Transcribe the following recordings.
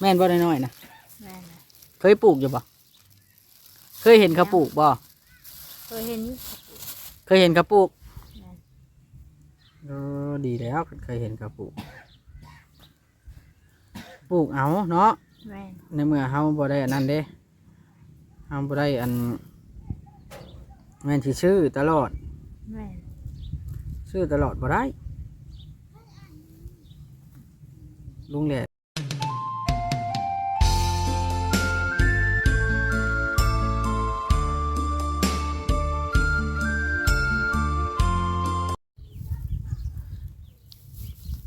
แม่นบ่น้อยๆนะแม่นน่ะเคยปลูกอยู่บ่เคยเห็นเขาปลูกบ่เคยเห็นอยู่เคยเห็นเขาปลูกแม่น เออดีแล้วเคยเห็นเขาปลูก ปลูกเอาเนาะ แม่นในเมื่อเฮาบ่ได้อันนั้นเด้เฮาบ่ได้อันแม่นสิชื่อตลอด แม่นซื้อตลอดบ่ได้ ลุงแหล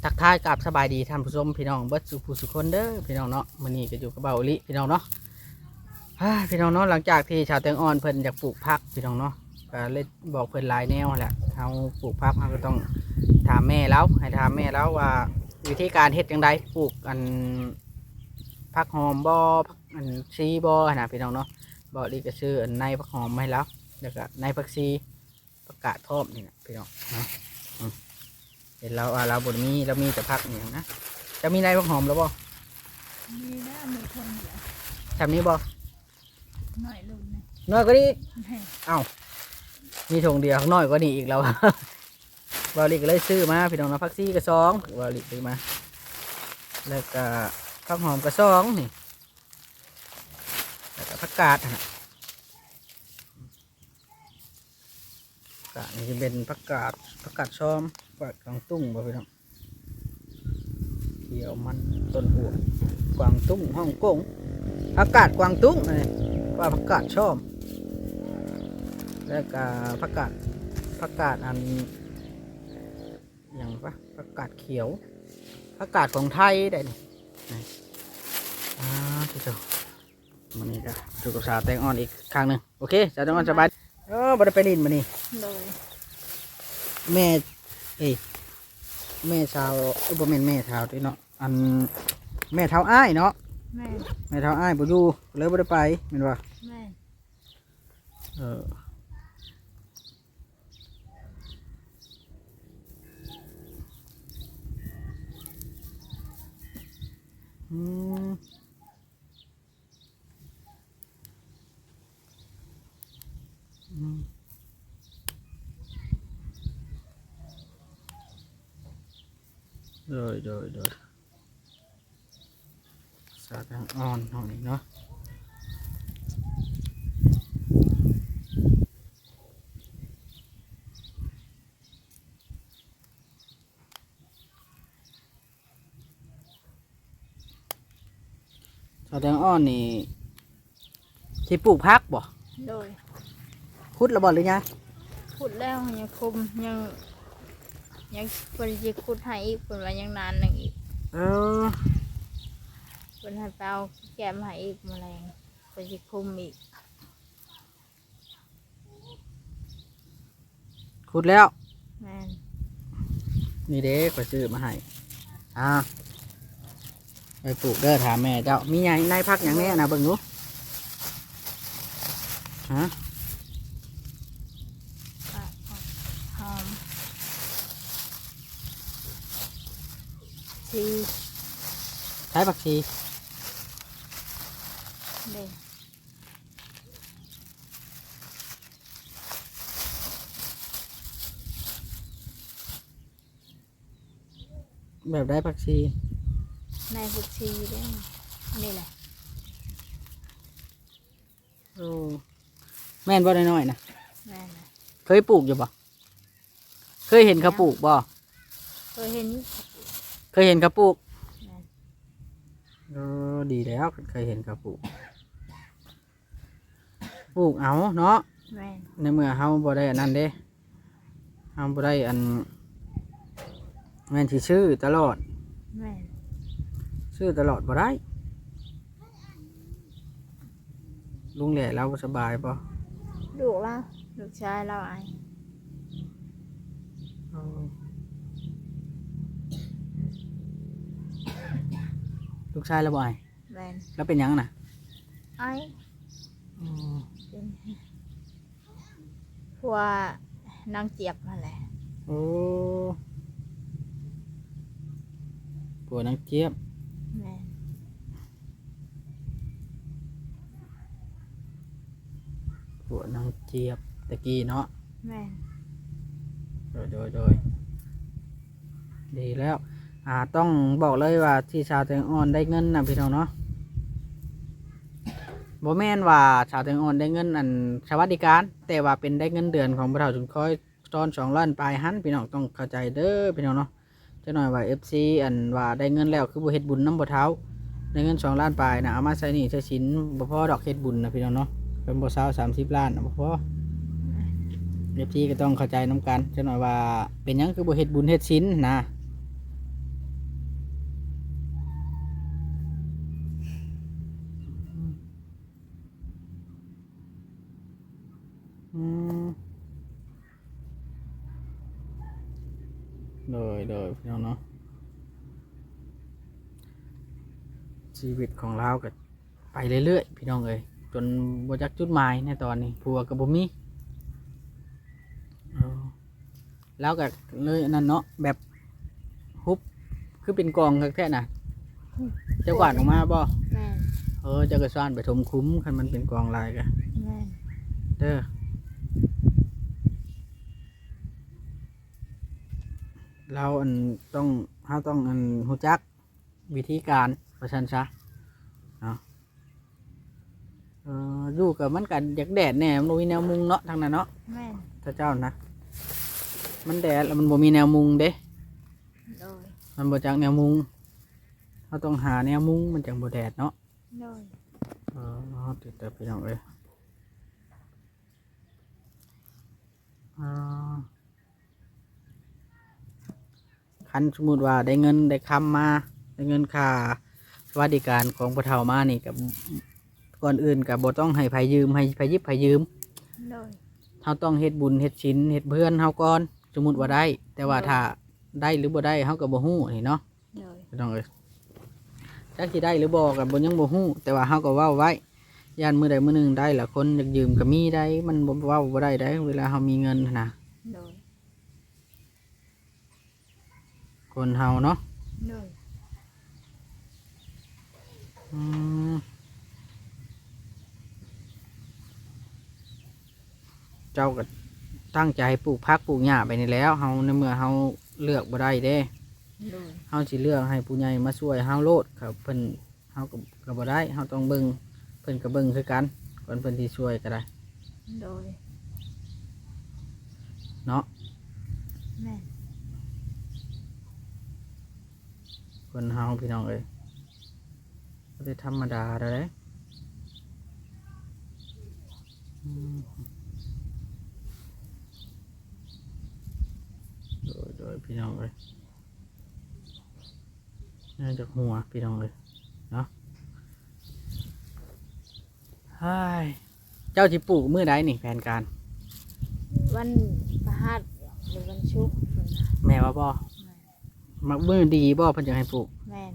ทักทายกับสบายดีท่านผู้ชมพี่น้องเบิร์ดสุผู้สุคนเด้อพี่น้องเนาะมื้อนี้ก็อยู่กับเบาลิพี่น้องเนาะพี่น้องเนาะหลังจากที่ชาวแตงอ่อนเพิ่นอยากปลูกผักพี่น้องเนาะก็เลยบอกเพิ่นหลายแนวแหละเฮาปลูกผักเฮาก็ต้องถามแม่แล้วให้ถามแม่แล้วว่าวิธีการเฮ็ดจังไดปลูกอันผักหอมบ่ผักอันซีบ่นะพี่น้องเนาะบ่ดีก็ซื้ออันในผักหอมมาให้แล้วแล้วก็ในผักซีผักกาดทอมนี่นะพี่น้องเนาะ เห็นแล้วว่าเราบ่ได้มีเรามีแต่ผักนี่นะจะมีในผักหอมแล้วบ่มีนะมีคนเดียวทำนี้บ่หน่อยลุงนะน้อยกว่านี้แม่นเอ้ามีถุงเดียวน้อยกว่านี้อีกแล้วบาลิก็เลยซื้อมาพี่น้องเนาะผักซีกระซองบาลิซื้อมา แล้วก็ผักหอมกระซองนี่แล้วก็ผักกาดนะผักกาดนี่จะเป็นผักกาดผักกาดซ้อมผักกาดกวางตุ้งบ่พี่น้องเขียวมันต้นหัวกวางตุ้งฮ่องกงผักกาดกวางตุ้งนี่ว่าผักกาดซ้อมแล้วก็ผักกาดผักกาดอันอย่างปะผักกาดเขียวผักกาดของไทยได้นี่นี่อ่าที่เจ้ามันนี่ก็ถูกกับสาวแตงอ่อนอีกครั้งหนึ่งโอเคสาวแตงอ่อนสบายเออบ่ได้ไปลินมานี่โดยแม่ เอ้ยแม่สาวเอ้ยบ่แม่นแม่สาวด้วยเนาะอันแม่เท้าอ้ายเนาะแม่นแม่เท้าอ้ายบ่อยู่เลยบ่ได้ไปแม่นว่าแม่นเอออืมอืม โดยโดยโดยสาทางอ่อนห้องนี้เนาะสาแตงอ่อนนี่ที่ปลูกพักบ่โดย คุดระบอดหรือยังขุดแล้วยังคุมยัง ยังเพิ่นสิขุดให้อีกเพิ่นว่ายังนานหนึงอีกเออเพิ่นให้ไปเอาแก้มให้อีกแมลงเพิ่นสิคุมอีกคุดแล้ว แม่นนี่เด้ไปซื้อมาให้อ่าไปปลูกเด้อถามแม่เจ้ามีไงในพักอย่างแนี้นะเบิ่งดูฮะ ก็หอมสี ใช้ ผักชีเด้แบบได้ผักชีในผักชีเด้นี่แหละโอ้แม่นบ่น้อยๆนะแม่นน่ะเคยปลูกอยู่บ่เคยเห็นเขาปลูกบ่เคยเห็นอยู่เคยเห็นเขาปลูกแม่นเออ ดีแล้วเคยเห็นเขาปลูกปลูกเอาเนาะแม่นในเมื่อเฮาบ่ได้อันนั้นเด้เฮาบ่ได้อันแม่นสิชื่อตลอด แม่นชื่อตลอดบ่ได้ ลุงแหล่เราสบายป่ะลูกเราลูกชายเราไอ ลูกชายเราบ่อยแล้วเป็นยังน่ะไอ้อ๋อเป็นผัวนางเจี๊ยบมาแหละโอ้ผัวนางเจี๊ยบแมนผัวนางเจี๊ยบตะกี้เนาะแมนโดยโดยโดยดีแล้ว อ่าต้องบอกเลยว่าที่ชาวแตงอ่อนได้เงินนะพี่น้องเนาะบ่แม่นว่าชาวแตงอ่อนได้เงินอันสวัสดิการ แต่ว่าเป็นได้เงินเดือนของพระเฒ่าจุนคอยตอนสองล้านปลายหันพี่น้องต้องเข้าใจเด้อพี่น้องเนาะจะหน่อยว่า FC อันว่าได้เงินแล้วคือบ่เฮ็ดบุญน้ำบ่เท้าได้เงินสองล้านปลายนะเอามาใส่หนี่ใช้สินบ่พอดอกเฮ็ดบุญนะพี่น้องเนาะเป็นบ่เช้าสามสิบล้านบ่พอเอฟซีก็ต้องเข้าใจน้ำกันจะหน่อยว่าเป็นยังคือบ่เฮ็ดบุญเฮ็ดศีลนะอืม โดยโดยพี่น้องเนาะชีวิตของเราก็ไปเรื่อยๆพี่น้องเอ้ยจนบ่จักจุดหมายในตอนนี้ผัวกับบ่มีเออแล้วก็เลยอันนั่นเนาะแบบฮุบคือเป็นกองคักแท้น่ะเจะกวาดออกมาบ่แม่นเออเจะกระซ่านไปทมคุ้มคันมันเป็นกองลายกะแม่นเด้อ เราอันต้องเราต้องอันหูจักวิธีการประชันซะเนาะเอออยู่กับมันกันอยากแดดแน่มันบ่มีแนวมุงเนาะทางนั้นเนาะแม่นถ้าเจ้านะ มันแดดแล้วมันบ่มีแนวมุงเด้ โดยมันบ่จักแนวมุงเราต้องหาแนวมุงมันจังบ่แดดเนาะโดย เออติดแต่พี่น้องเอ้ย คันสมมุติว่าได้เงินได้คำมาได้เงินค่าสวัสดิการของพระเฒ่ามานี่กับก่อนอื่นกับบ่ต้องให้ไผยืมให้ไผยิบไผยืมโดยเฮาต้องเฮ็ดบุญเฮ็ดศีลเฮ็ดเพื่อนเฮาก่อนสมมุติว่าได้ แต่ว่าถ้าได้หรือบ่ได้เฮาก็บ่ฮู้นี่เนาะโดยพี่น้องเอ้ยจักสิได้หรือบ่ก็บ่ยังบ่ฮู้แต่ว่าเฮาก็เว้าไว้ย่านมื้อใดมื้อหนึงได้ละคนอยากยืมก็มีได้ มันบ่เว้าบ่ได้ได้ เวลาเฮามีเงินหั้นนะ โดย คนเฮาเนาะโดยอืมเจ้าก็ตั้งใจปลูกผักปลูกหญ้าไปนี่แล้วเฮาในเมื่อเฮาเลือกบ่ได้เด้โดยเฮาสิเลือกให้ผู้ใหญ่มาช่วยเฮาโลดครับเพิ่นเฮาก็ก็บ่ได้เฮาต้องเบิ่งเพิ่นก็เบิ่งคือกันก่อนเพิ่นสิช่วยก็ได้โดยเนาะแม่น คนเฮาพี่น้องเอ้ยบ่ได้ธรรมดาเด้อเด้อืมโดยโดยพี่น้องเอ้ยน่าจะหัวพี่น้องเอ้ยเนาะไฮ้ยเจ้าสิปลูกมื้อใดนี่แผนการ วันพฤหัสหรือวันศุกร์พุ่นน่ะแม่ว่าบ่แม่นมักมือดีบ่เพิ่นจะให้ปลูกแม่น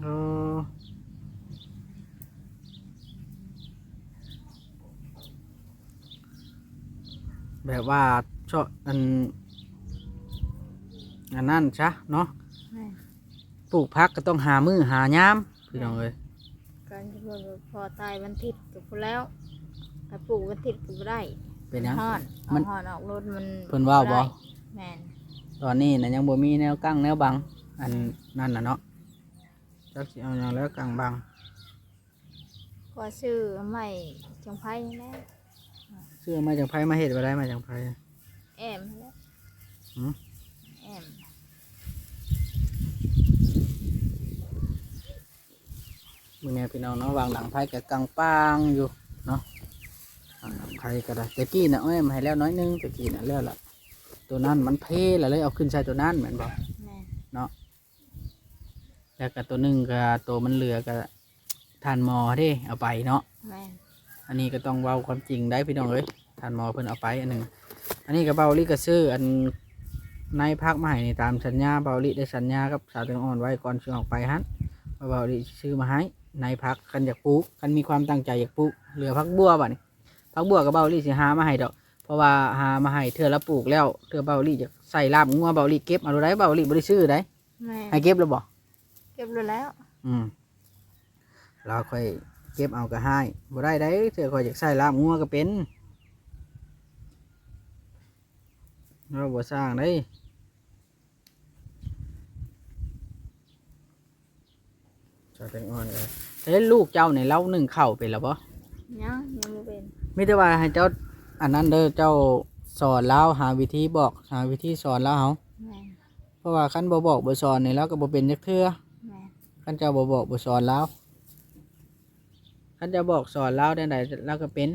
เออแบบว่าชอบอันอันนั่นซะเนาะแม่นปลูกพักก็ต้องหามือหายามพี่น้องเอ้ยการที่ว่าพอตายวันอาทิตย์ก็พูดแล้วถ้าปลูกวันอาทิตย์ก็บ่ได้ เป็นหยังฮอดมัเอานฮอดออกรถมันเพิ่นว่าบ่ได้แม่นตอนนี้นะยังบ่มีแนวกั้งแนวบัง อันนั่นน่ะเนาะจักสิเอาหยังแล้วกั้งบังก็ซื้อใหม่จังไพ่แล้วเสื้อมาจากไผมาเฮ็ดบ่ได้มาจากไผ แอมแล้วหืม แอมมื้อนี้พี่น้องเนาะวางหลังไผก็กังปางอยู่เนาะวางหลัง ไผก็ได้แต่กี้น่ะเอ้ยมาให้แล้วน้อยนึงแต่กี้น่ะแล้วล่ะตัวนั้นมันเพแล้วเลยเอาขึ้นใส่ตัวนั้นแม่นบ่แม่นแล้วก็ตัวหนึงก็ตัวมันเหลือก็ทานหมอเด้เอาไปเนาะแม่นอันนี้ก็ต้องเว้าความจริงได้พี่น้องเอ้ยทานหมอเพิ่นเอาไปอันหนึ่งอันนี้ก็เบาลิก็ซื้ออันในพักมาให้นี่ตามสัญญาเบาลิได้สัญญากับสาวเตียงอ่อนไว้ก่อนซื้อออกไปฮันว่าเบาลิซื้อมาให้ในพักกันอยากปลูกกันมีความตั้งใจอยากปลูกเหลือพักบัวบ่นี่ พักบัวกับเบาลิสิหามาให้ดอก เพราะว่าหามาให้เธอละปลูกแล้วเธอเบาลิจะใส่ลาบงัวเบาลิเก็บเอาดูได้เบาลิบ่ได้ซื้อได้แม่นให้เก็บแล้วบ่เก็บเลยแล้ว อืมเราค่อยเก็บเอาก็ให้บ่ได้ได้เธอค่อยอยากใส่ลาบงัวก็เป็นเราบ่สร้างได้จะเป็นอ่อนเลยเฮ้ยลูกเจ้าในเล่าหนึ่งเข่าวเป็นแล้วปะยังยังบ่เป็น ไม่ได้ว่าให้เจ้าอันนั้นเด้อเจ้าสอนแล้วหาวิธีบอกหาวิธีสอนแล้วเฮาแม่นเพราะว่าคันบ่บอกบ่สอนนี่แล้วก็บ่เป็นจักเทื่อแม่นคันเจ้าบ่บอกบ่สอนแล้วคันเจ้าบอกสอนแล้วได้ใดแล้วก็เป็น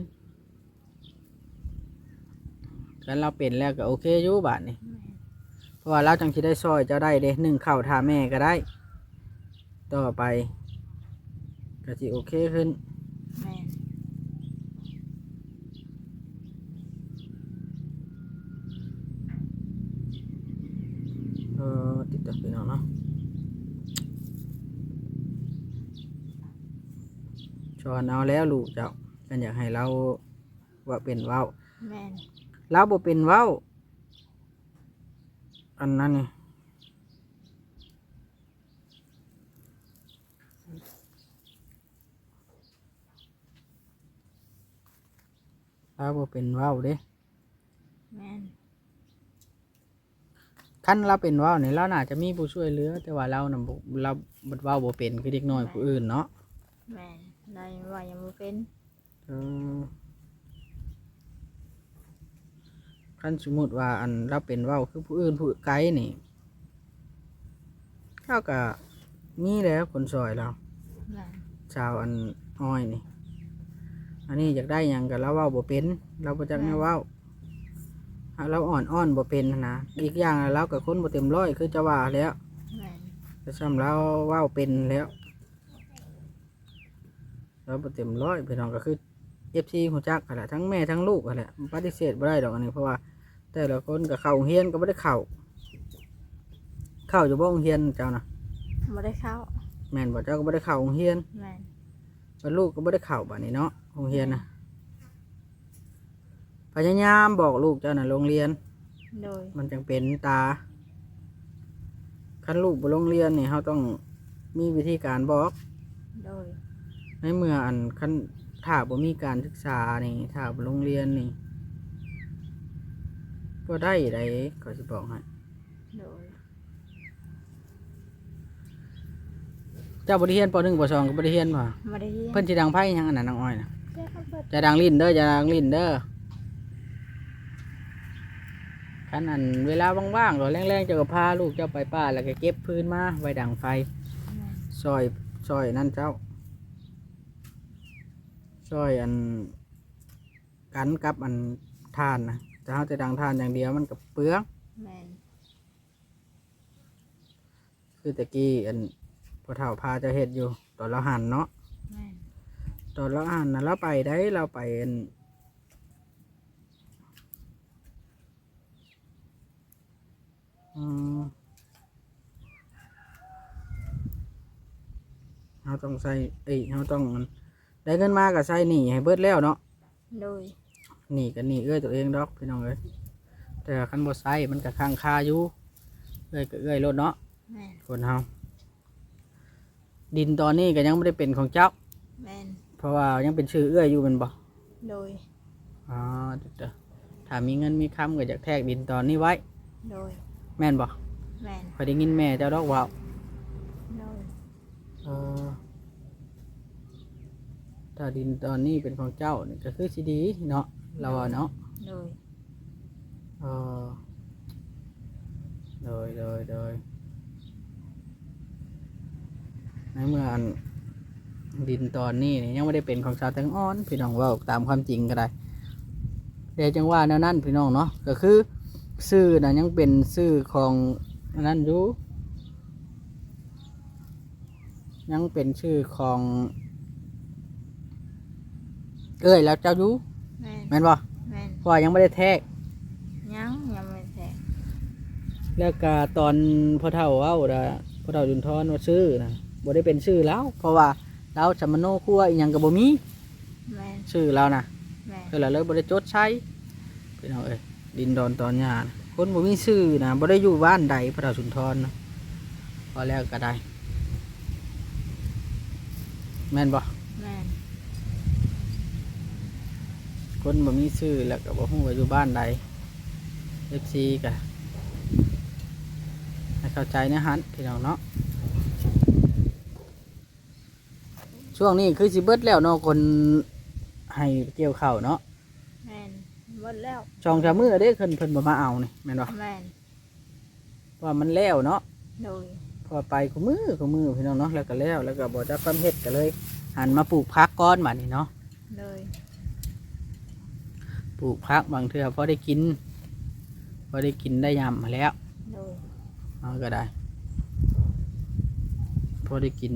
คันเราเป็นแล้วก็โอเคอยู่บาดนี่ แม่นเพราะว่าเราจังสิได้ซอยเจ้าได้เด้หนึ่งข้าวทาแม่ก็ได้ ต่อไปก็สิโอเคขึ้น แม่น เออ ติดต่อพี่น้องเนาะชอนเอาแล้วลูกเจ้ากันอยากให้เราว่าเป็นเว้าแม่นเราบ่เป็นเว้า อันนั้นนี่เราบ่เป็นเว้าเด้ แม่น คันเราเป็นเว้านี่เราน่าจะมีผู้ช่วยเหลือ แต่ว่าเราน่ะบ่เราบ่เว้าบ่เป็นคือเด็กน้อยผู้อื่นเนาะแม่นได้ว่ายังบ่เป็นเออคันสมมุติว่าอันเราเป็นเว้าคือผู้อื่นผู้ไกลนี่เขาก็มีแล้วคนซอยเราแม่นชาวอันอ้อยนี่ อันนี้อยากได้หยังกับเราเว้าบ่เป็น เราบ่จักแนวเว้าหาก เราอ่อนอ้อนบ่เป็นหั้นนะอีกอย่างเรากับคนบ่เต็มร้อยคือจะว่าแล้วแม่นแต่ซ้ำเราเว้าเป็นแล้วเราบ่เต็มร้อยพี่น้องก็คือ FC หัวจักกันแหละทั้งแม่ทั้งลูกกันแหละปฏิเสธบ่ได้ดอกอันนี้เพราะว่า แต่ละคนก็เข้าโรงเรียนก็บ่ได้เข้าเข้าอยู่บ่โรงเรียนเจ้านะบ่ได้เข้าแม่นบ่เจ้าก็บ่ได้เข้าโรงเรียนแม่นว่าลูกก็ไม่ได้เข่าบ้านนี้เนาะโรงเรียนนะ พยายามบอกลูกเจ้าน่ะโรงเรียน โดย มันจังเป็นตาคันลูกไปโรงเรียนนี่เขาต้องมีวิธีการบอก โดย ในเมื่ออันคันถ้าบ่มีการศึกษานี่ถ้าบ่โรงเรียนนี่ก็ได้ไดก็สิบอกให้โดย เจ้าบ่ได้เรียนป .1 ป .2 ก็บ่ได้เรียนว่ะบ่ได้เรียนเพิ่นสิดังไพ่หยังอันนั้นนางอ้อยน่ะแค่เขาเปิดจะดังลิ้นเด้อจะดังลิ้นเด้อ ขันอันเวลาว่างๆหรือแรงๆเจะก็พาลูกเจ้าไปป่าแล้วก็เก็บพื้นมาไว้ดังไฟแม่นซอยซอยนั่นเจ้าซอยอันกันกับอันทานนะแต่เขาจะดังทานอย่างเดียวมันกับเปลืองแม่นคือตะกี้อันพอเท่าพาเจะเห็ดอยู่ ตอนเราหันเนาะแม่นตอนเราหันนะเราไปได้เราไปอันอืม เราต้องใส่เอ้ยเราต้องอันได้เงินมาก็ใส่หนีให้เบิดแล้วเนาะโดยหนีกันหนีเอ้ยตัวเองดอกพี่น้องเอ้ยแต่คันบ่ใส่มันก็ค้างคาอยู่เอ้ยก็เอ้ยรถเนาะแม่นคนเฮาดินตอนนี้ก็ยังไม่ได้เป็นของเจ้า แม่นเพราะว่ายังเป็นชื่อเอื้อยอยู่แมันบ่โดยอ๋อเดี๋ยวๆถ้ามีเงินมีคำก็อยากแทกดินตอนนี้ไว้ โดย แม่นบ่แม่นคอยได้ยินแม่เจ้าดอกว่าวโดยเออถ้าดินตอนนี้เป็นของเจ้านี่ก็คือสิดีเนาะเราว่าเนาะโดยเออโดยโดยโดยในเมื่ออันดินตอนนี้นี่ยังไม่ได้เป็นของชาวแตงอ่อน พี่น้องเว่าตามความจริงก็ได้เดี๋ยวจังว่าแนวนั้นพี่น้องเนาะก็คือ ชื่อนะยังเป็นชื่อของอันนั้นอยู่ยังเป็นชื่อของ เอ้ยแล้วเจ้าอยู่แม่นแม่นบ่แม่นเพราะว่ายังไม่ได้แทก ยังยังไม่แทงแล้วก็ตอนพ่อเฒ่าเว้าดะพ่อเฒ่าจุนทรว่าชื่อนะบ่ได้เป็นชื่อแล้ว เพราะว่าเราสมโนครัวอีหยังก็บ่มีแม่นชื่อเรานะแม่นคือเราเลยบ่ได้จดใช้พี่น้องเอ้ย ดินดอนตอนหญ้านะคนบ่มีชื่อนะบ่ได้อยู่บ้านใดพ่อเฒ่าสุนทรนะพอแล้วก็ได้ แม่นบ่แม่นคนบ่มีชื่อแล้วก็บ่ฮู้ว่าอยู่บ้านใด FC ก็ให้เข้าใจนะฮันพี่น้องเนาะช่วงนี้คือสิเบิดแล้วเนาะคนให้เกี่ยวข้าวเนาะแม่นหม ดแล้วช่องชามือเด้เพิ่นเพิ่นบ่มาเอานี่แม่นบ่แม่นเพราะว่ามันแล้วเนาะโดยพอไปกูมือกูมือพี่น้องเนาะแล้วก็แล้วแล้วก็บ่จะความเฮ็ดก็เลย หันมาปลูกพักก้อนบัดนี้เนาะโดยปลูกพักบางเทื่อพอได้กินพอได้กินได้ยำมาแล้วโดยเอาก็ได้พอได้กิน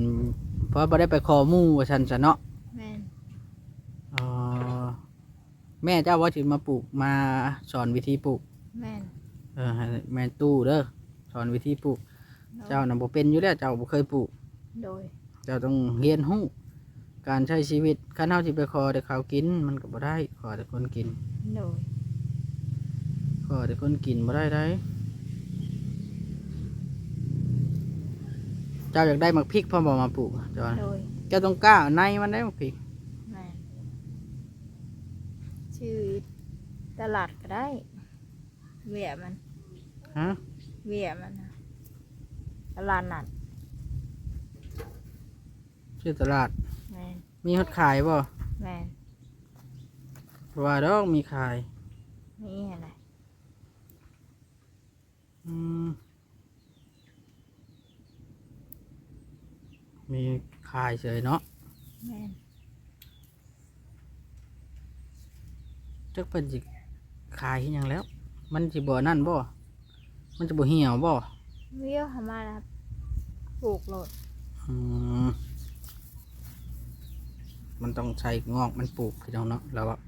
เพราะบ่ได้ไปคอหมู่ว่าซั่นซะเนาะ แม่น อ๋อ แม่เจ้าว่าสิมาปลูกมาสอนวิธีปลูก แม่นเออให้แม่ตู้เด้อสอนวิธีปลูก โดยเจ้าน่ะบ่เป็นอยู่แล้วเจ้าบ่เคยปลูก โดยเจ้าต้องเรียนรู้การใช้ชีวิตคันเฮาสิไปขอแต่ข้าวกิน มันก็บ่ได้ขอแต่คนกิน โดยขอแต่คนกินบ่ได้ได้ เจ้าอยากได้มักพริกพ่อบอกมาปลูกเจ้าโดยเจ้าต้องกล้าเอาในมันได้มักพริกแม่น ชื่อตลาดก็ได้เวียมันฮะเวียมันน่ะตลาดนัดชื่อตลาด แม่นมีฮอดขายบ่แม่นเพราะว่าดอกมีขายนี่อะไรอืมมีขายเฉยเนาะแม่น จักเป็นสิขายอหยังแล้ว มันสิบ่นั่นบ่ มันจะบ่เหี่ยวบ่เวียวทำมาแล้วปลูกโหลดอืมมันต้องใช้งอกมันปลูกพี่น้องเนาะแล้วอะ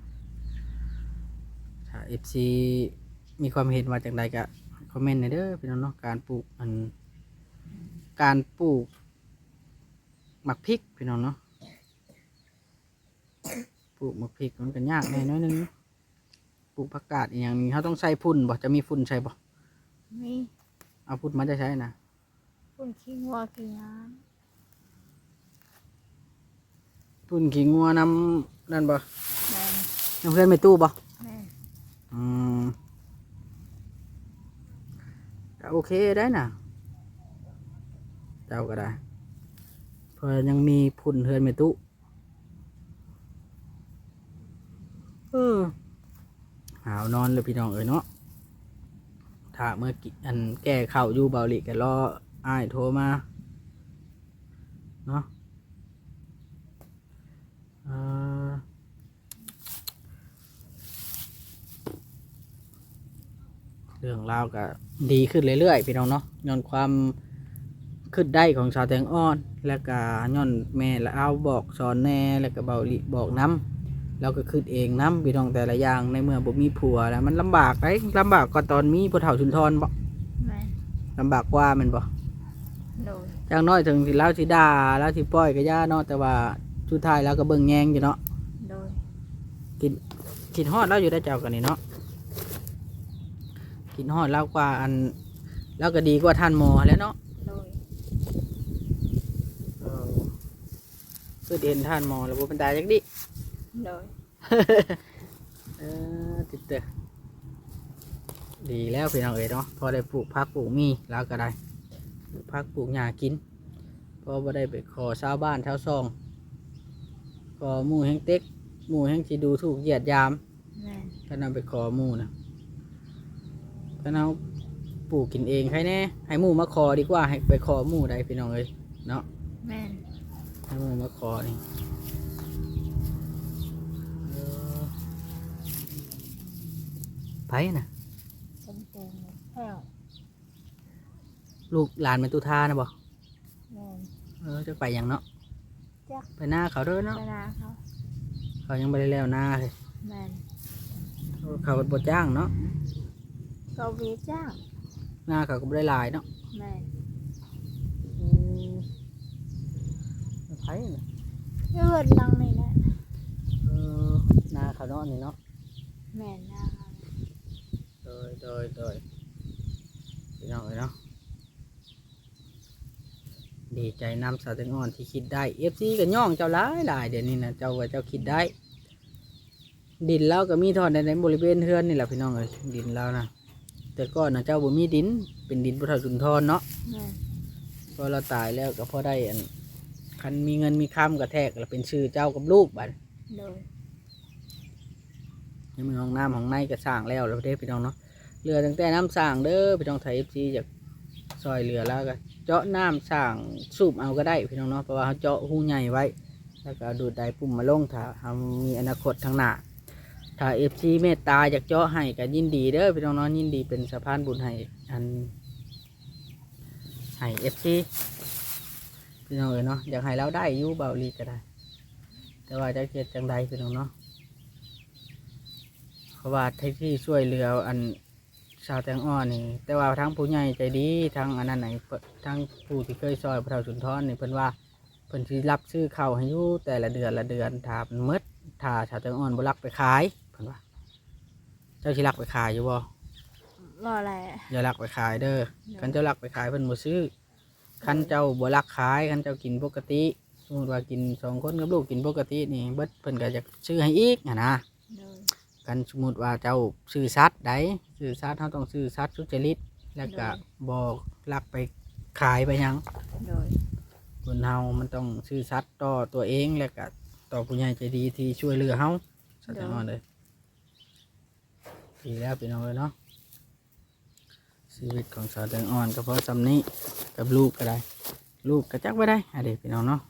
ถ้าเอฟซีมีความเห็นว่าจากใดก็คอมเมนต์หน่อยเด้อพี่น้องเนาะการปลูกอัน การปลูกหมักพริกพี่น้องเนาะปลูกหมักพริกมันก็ยากแน่น้อยหนึง ปลูกผักกาดอหย่างนี้เขาต้องใส่ฝุ่นบ่จะมีฝุ่นใช่บ่นี่เอาฝุ่นมาจะใช้นะปุ่นขี้งัวขี้ยามฝุ่นขี้งัวน้ำนั่นบ่แม่นน้ำเพื่อนไม่ตู้บ่แม่นอืมก็โอเคได้น่ะ เจ้าก็ได้เพราะยังมีพุ่นเฮือนไม่ตู้เออ หาวนอนเลยพี่น้องเอ้ยเนาะถ้าเมื่อกี้อันแก้เข่าอยู่เบาหลีกันรออ้ายโทรมาเนาะเรื่องราวก็ดีขึ้นเรื่อยๆพี่น้องเนาะย้อนความขึ้นได้ของชาวแตงอ่อน แล้วก็ย้อนแม่ละเอาบอกสอนแน่แล้วก็เบาหลิบอกน้ำ แล้วก็ขึ้นเองน้ำพี่น้องแต่ละอย่างในเมื่อบ่มีผัวแล้วมันลำบากได้ลำบากกว่าตอนมีผู้เฒ่าชุนทรบ่แม่นลำบากกว่าแมันบ่โดยอย่างน้อยถึงที่แล้วสิด่าแล้วสิปล่อยก็ย่าเนาะแต่ว่าสุดท้ายแล้วก็เบิ่งแยงอยู่เนาะโดยกินกินฮอดแล้วอยู่ได้เจ้ากันนี่เนาะกินฮอดแล้วกว่าอันแล้วก็ดีกว่าท่านหมอแล้วเนาะ โดยเออคือเห็นท่านหมอแล้วบ่เป็นตายจักดิ โดยเออติดเตอดีแล้วพี่น้องเอ๋ยเนาะพอได้ปลูกพักปลูกมีแล้วก็ได้ปลูกพักปลูกหญ้ากินพอบ่ได้ไปขอชาวบ้านชาวซองขอหมู่แห่งเต็กหมู่แห่งสิดูถูกเหยียดยามแม่นถ้านำไปขอหมู่นะถ้าเอาปลูกกินเองใครแน่ให้หมู่มาขอดีกว่าให้ไปขอหมู่ได้พี่น้องเอ้ยเนาะแม่นให้หมู่มาขอนี่เออ ไผน่ะ สมปูนแห้วลูกหลานเป็นตุทานะบอกแม่นเออจะไปหยังเนาะจ้ะไปหน้าเขาเด้อเนาะไปนาเขาเขายังไม่ได้แล้วหน้าเลยแม่นเขาบดจ้างเนาะก็เวียจ้างหน้าเขาก็ไม่ได้หลายเนาะแม่นไผน่ะเลือดลังนี่แหละเออหน้าเขาเนาะนี่เนาะ แม่นนาเขา โดยโดยโดยพี่น้องเอ้ยเนาะดีใจนำสาวแตงอ่อนที่คิดได้เอฟซีก็ย่องเจ้าหลายหลายเดี๋ยวนี้นะเจ้าว่าเจ้าคิดได้ ดินเราก็มีทอดในในบริเวณเฮือนนี่แหละพี่น้องเอ้ยดินเรานะแต่ก่อนนะเจ้าบ่มีดิน เป็นดินพุทธสุนทรเนาะแม่นพอเราตายแล้วก็พอได้อันคันมีเงินมีคำกระแทกแล้วเป็นชื่อเจ้ากับลูกบัดโดย ยังมีห้องน้ำห้องในก็สร้างแล้วแล้วเด้พี่น้องเนาะเรือตั้งแต่น้ำสร้างเด้อพี่น้องไทยเอฟซีจากซอยเรือแล้วก็เจาะน้ำสร้างสูบเอาก็ได้พี่น้องเนาะเพราะว่าเขาเจาะหูใหญ่ไว้ แล้วก็ดูดได้ปุ่มมาลงถ้าเขามีอนาคตทางหน้าถ้าเอฟซีเมตตาอยากเจาะให้ก็ยินดีเด้อพี่น้องเนาะยินดีเป็นสะพานบุญให้อันให้เอฟซีพี่น้องเอ๋ยเนาะอยากให้เราได้อยู่เบาลีก็ได้ แต่ว่าจะเกิดจังใดพี่น้องเนาะ ราะว่าที่ที่ช่วยเหลืออันชาวแตงอ่อนนี่ แต่ว่าทั้งผู้ใหญ่ใจดีทั้งอันนั้นไหนเพิ่นทั้งผู้ที่เคยซอยพระเฒ่าสุนทรนี่เพิ่นว่าเพิ่นสิรับซื้อข้าวให้อยู่แต่ละเดือนละเดือนถ้ามันหมดถ้าชาวแตงอ่อนบ่รักไปขายเพิ่นว่า เจ้าสิรักไปขายอยู่บ่ว่าอะไรอย่ารักไปขายเด้อคันเจ้ารักไปขายเพิ่นบ่ซื้อคันเจ้าบ่รักขายคันเจ้ากินปกติสมมติว่ากินสองคนกับลูกกินปกตินี่เบิดเพิ่นก็จะซื้อให้อีกอะนะโดย กันสมมติว่าเจ้าซื้อสัตว์ใดซื้อสัตว์เขาต้องซื้อสัตว์สุจริตแล้วก็บอกลักไปขายไปหยังโดยคนเฮามันต้องซื้อสัตว์ต่อตัวเองแล้วก็ต่อผู้ใหญ่ใจดีที่ช่วยเหลือเฮาสัตว์ทั้งนั้นเลยดีแล้วพี่น้องเลยเนาะชีวิตของสาวแตงอ่อนก็เพราะสำนี้กับลูกก็ได้ ลูกกระจักไว้ได้อะเด็กพี่น้องเนาะ